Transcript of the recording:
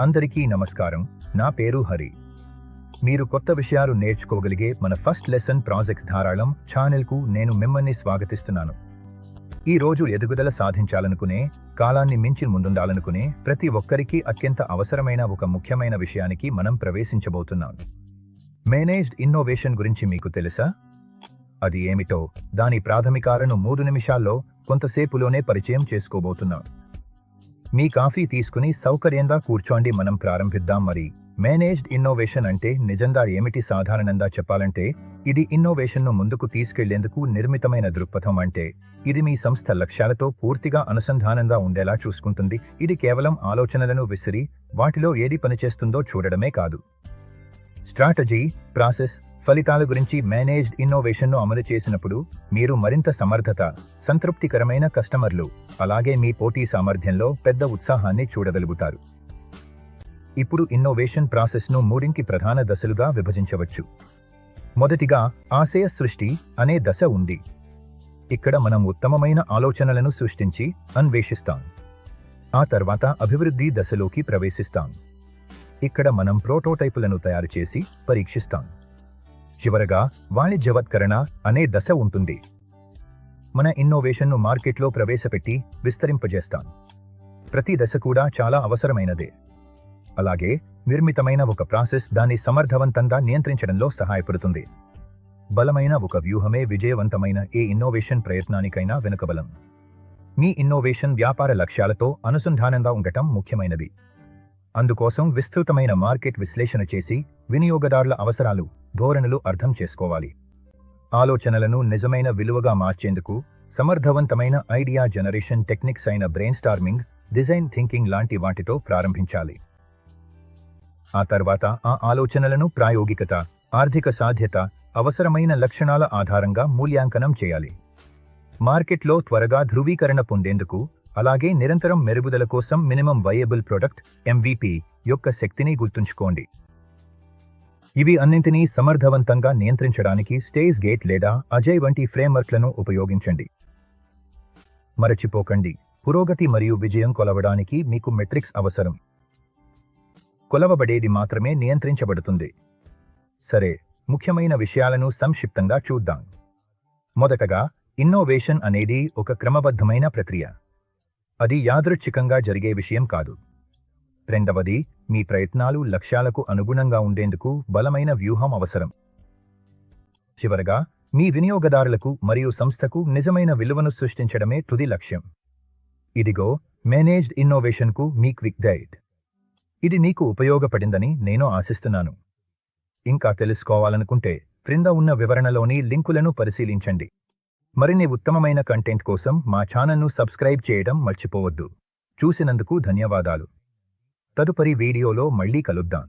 అందరికీ నమస్కారం. నా పేరు హరి. మీరు కొత్త విషయాలు నేర్చుకోగలిగే మన ఫస్ట్ లెసన్ ప్రాజెక్ట్ ధారాళం ఛానల్కు నేను మిమ్మల్ని స్వాగతిస్తున్నాను. ఈ రోజు ఎదుగుదల సాధించాలనుకునే కాలాన్ని మించి ముందుండాలనుకునే ప్రతి ఒక్కరికి అత్యంత అవసరమైన ఒక ముఖ్యమైన విషయానికి మనం ప్రవేశించబోతున్నాం. మేనేజ్డ్ ఇన్నోవేషన్ గురించి మీకు తెలుసా? అది ఏమిటో దాని ప్రాథమికాలను మూడు నిమిషాల్లో కొంతసేపులోనే పరిచయం చేసుకోబోతున్నాం. మీ కాఫీ తీసుకుని సౌకర్యంగా కూర్చోండి మనం ప్రారంభిద్దాం. మరి మేనేజ్డ్ ఇన్నోవేషన్ అంటే నిజంగా ఏమిటి సాధారణంగా చెప్పాలంటే ఇది ఇన్నోవేషన్ను ముందుకు తీసుకెళ్ళేందుకు నిర్మితమైన దృక్పథం అంటే ఇది మీ సంస్థ లక్ష్యాలతో పూర్తిగా అనుసంధానంగా ఉండేలా చూసుకుంటుంది. ఇది కేవలం ఆలోచనలను విసిరి వాటిలో ఏది పనిచేస్తుందో చూడడమే కాదు. స్ట్రాటజీ ప్రాసెస్ ఫలితాల గురించి మేనేజ్డ్ ఇన్నోవేషన్ను అమలు చేసినప్పుడు మీరు మరింత సమర్థత సంతృప్తికరమైన కస్టమర్లు అలాగే మీ పోటీ సామర్థ్యంలో పెద్ద ఉత్సాహాన్ని చూడగలుగుతారు. ఇప్పుడు ఇన్నోవేషన్ ప్రాసెస్ను మూడింటి ప్రధాన దశలుగా విభజించవచ్చు. మొదటిగా ఆశయ సృష్టి అనే దశ ఉంది. ఇక్కడ మనం ఉత్తమమైన ఆలోచనలను సృష్టించి అన్వేషిస్తాం. ఆ తర్వాత అభివృద్ధి దశలోకి ప్రవేశిస్తాం. ఇక్కడ మనం ప్రోటోటైపులను తయారు చేసి పరీక్షిస్తాం. చివరగా వాణిజ్యవత్కరణ అనే దశ ఉంటుంది. మన ఇన్నోవేషన్ను మార్కెట్లో ప్రవేశపెట్టి విస్తరింపజేస్తాం. ప్రతి దశ కూడా చాలా అవసరమైనదే. అలాగే నిర్మితమైన ఒక ప్రాసెస్ దాన్ని సమర్థవంతంగా నియంత్రించడంలో సహాయపడుతుంది. బలమైన ఒక వ్యూహమే విజయవంతమైన ఏ ఇన్నోవేషన్ ప్రయత్నానికైనా వెనుకబలం. మీ ఇన్నోవేషన్ వ్యాపార లక్ష్యాలతో అనుసంధానంగా ఉండటం ముఖ్యమైనది. అందుకోసం విస్తృతమైన మార్కెట్ విశ్లేషణ చేసి వినియోగదారుల అవసరాలు ధోరణులు అర్థం చేసుకోవాలి. ఆలోచనలను నిజమైన విలువగా మార్చేందుకు సమర్థవంతమైన ఐడియా జనరేషన్ టెక్నిక్స్ అయిన బ్రెయిన్ స్టార్మింగ్ డిజైన్ థింకింగ్ లాంటి వాటితో ప్రారంభించాలి. ఆ తర్వాత ఆ ఆలోచనలను ప్రాయోగికత ఆర్థిక సాధ్యత అవసరమైన లక్షణాల ఆధారంగా మూల్యాంకనం చేయాలి. మార్కెట్లో త్వరగా ధృవీకరణ పొందేందుకు అలాగే నిరంతరం మెరుగుదల కోసం మినిమం వయబుల్ ప్రొడక్ట్ ఎంవిపి యొక్క శక్తిని గుర్తుంచుకోండి. ఇవి అన్నింటినీ సమర్థవంతంగా నియంత్రించడానికి స్టేజ్ గేట్ లేదా అజయ్ వంటి ఫ్రేమ్వర్క్లను ఉపయోగించండి. మరచిపోకండి. పురోగతి మరియు విజయం కొలవడానికి మీకు మెట్రిక్స్ అవసరం. కొలవబడేది మాత్రమే నియంత్రించబడుతుంది. సరే ముఖ్యమైన విషయాలను సంక్షిప్తంగా చూద్దాం. మొదటగా ఇన్నోవేషన్ అనేది ఒక క్రమబద్ధమైన ప్రక్రియ. అది యాదృచ్ఛికంగా జరిగే విషయం కాదు. రెండవది మీ ప్రయత్నాలు లక్ష్యాలకు అనుగుణంగా ఉండేందుకు బలమైన వ్యూహం అవసరం. చివరగా మీ వినియోగదారులకు మరియు సంస్థకు నిజమైన విలువను సృష్టించడమే తుది లక్ష్యం. ఇదిగో మేనేజ్డ్ ఇన్నోవేషన్కు మీ క్విక్ గైడ్. ఇది మీకు ఉపయోగపడిందని నేను ఆశిస్తున్నాను. ఇంకా తెలుసుకోవాలనుకుంటే క్రింద ఉన్న వివరణలోని లింకులను పరిశీలించండి. మరిన్ని ఉత్తమమైన కంటెంట్ కోసం మా ఛానల్ను సబ్స్క్రైబ్ చేయడం మర్చిపోవద్దు. చూసినందుకు ధన్యవాదాలు. తదుపరి వీడియోలో మళ్ళీ కలుద్దాం.